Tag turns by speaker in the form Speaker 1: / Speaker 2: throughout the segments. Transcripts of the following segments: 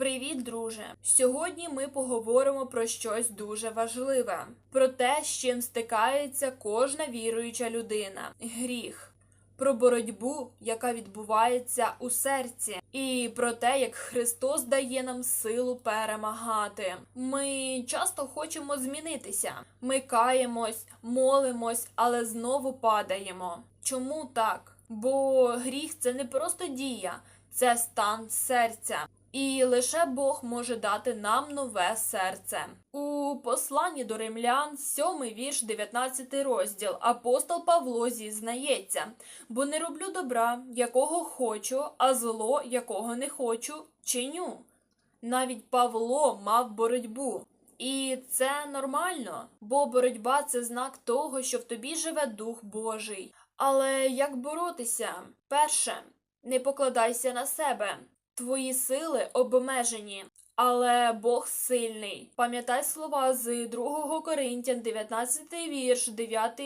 Speaker 1: Привіт, друже! Сьогодні ми поговоримо про щось дуже важливе: про те, з чим стикається кожна віруюча людина гріх. Про боротьбу, яка відбувається у серці, і про те, як Христос дає нам силу перемагати. Ми часто хочемо змінитися. Ми каємось, молимось, але знову падаємо. Чому так? Бо гріх це не просто дія, це стан серця. І лише Бог може дати нам нове серце. У посланні до римлян, 7 вірш, 19 розділ, апостол Павло зізнається, бо не роблю добра, якого хочу, а зло, якого не хочу, чиню. Навіть Павло мав боротьбу. І це нормально, бо боротьба це знак того, що в тобі живе Дух Божий. Але як боротися? Перше, не покладайся на себе. Твої сили обмежені, але Бог сильний. Пам'ятай слова з 2 Коринтян, 19 вірш, 9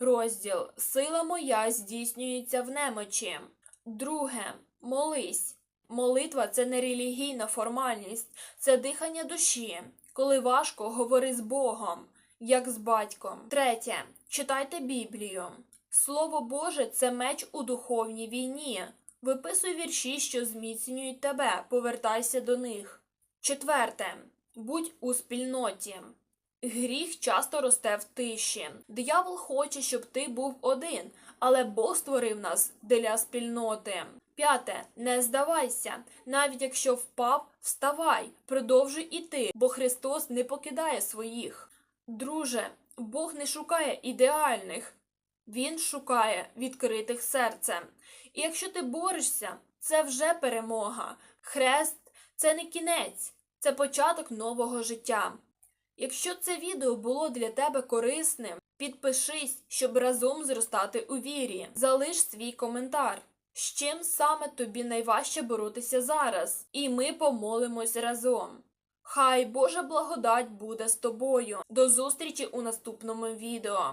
Speaker 1: розділ. Сила моя здійснюється в немочі. Друге, молись. Молитва це не релігійна формальність, це дихання душі. Коли важко, говори з Богом, як з батьком. Третє, читайте Біблію. Слово Боже це меч у духовній війні. Виписуй вірші, що зміцнюють тебе, повертайся до них. Четверте. Будь у спільноті. Гріх часто росте в тиші. Диявол хоче, щоб ти був один, але Бог створив нас для спільноти. П'яте. Не здавайся. Навіть якщо впав, вставай, продовжуй іти, бо Христос не покидає своїх. Друже, Бог не шукає ідеальних, Він шукає відкритих серцем. І якщо ти борешся, це вже перемога. Хрест це не кінець, це початок нового життя. Якщо це відео було для тебе корисним, підпишись, щоб разом зростати у вірі. Залиш свій коментар. З чим саме тобі найважче боротися зараз, і ми помолимось разом. Хай Божа благодать буде з тобою. До зустрічі у наступному відео.